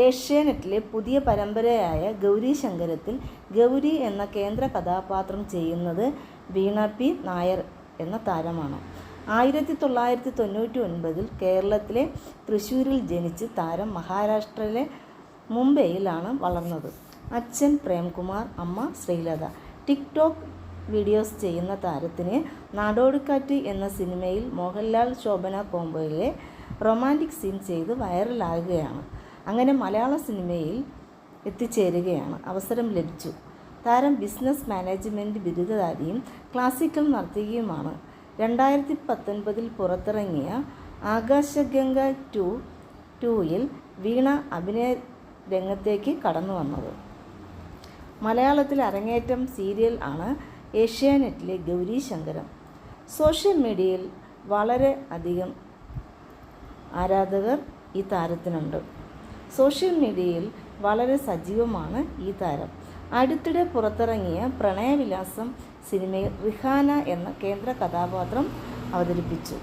ഏഷ്യാനെറ്റിലെ പുതിയ പരമ്പരയായ ഗൗരി ശങ്കരത്തിൽ ഗൗരി എന്ന കേന്ദ്ര കഥാപാത്രം ചെയ്യുന്നത് വീണ പി. നായർ എന്ന താരമാണ്. ആയിരത്തി തൊള്ളായിരത്തി തൊണ്ണൂറ്റി ഒൻപതിൽ കേരളത്തിലെ തൃശ്ശൂരിൽ ജനിച്ച് താരം മഹാരാഷ്ട്രയിലെ മുംബൈയിലാണ് വളർന്നത്. അച്ഛൻ പ്രേംകുമാർ അമ്മ ശ്രീലത. ടിക്ടോക്ക് വീഡിയോസ് ചെയ്യുന്ന താരത്തിന് നാടോടിക്കാറ്റ് എന്ന സിനിമയിൽ മോഹൻലാൽ ശോഭന കോംബോയിലെ റൊമാന്റിക് സീൻ ചെയ്ത് വൈറലാകുകയാണ്. അങ്ങനെ മലയാള സിനിമയിൽ എത്തിച്ചേരുകയാണ്. അവസരം ലഭിച്ചു. താരം ബിസിനസ് മാനേജ്മെന്റ് ബിരുദധാരിയും ക്ലാസിക്കൽ നർത്തകിയുമാണ്. രണ്ടായിരത്തി പത്തൊൻപതിൽ പുറത്തിറങ്ങിയ ആകാശഗംഗ ടു ടൂയിൽ വീണ അഭിനയ രംഗത്തേക്ക് കടന്നു വന്നത്. മലയാളത്തിൽ അരങ്ങേറ്റം സീരിയൽ ആണ് ഏഷ്യാനെറ്റിലെ ഗൗരി ശങ്കരം. സോഷ്യൽ മീഡിയയിൽ വളരെ അധികം ആരാധകർ ഈ താരത്തിനുണ്ട്. സോഷ്യൽ മീഡിയയിൽ വളരെ സജീവമാണ് ഈ താരം. അടുത്തിടെ പുറത്തിറങ്ങിയ പ്രണയവിലാസം സിനിമയിൽ റിഹാന എന്ന കേന്ദ്ര കഥാപാത്രം അവതരിപ്പിച്ചു.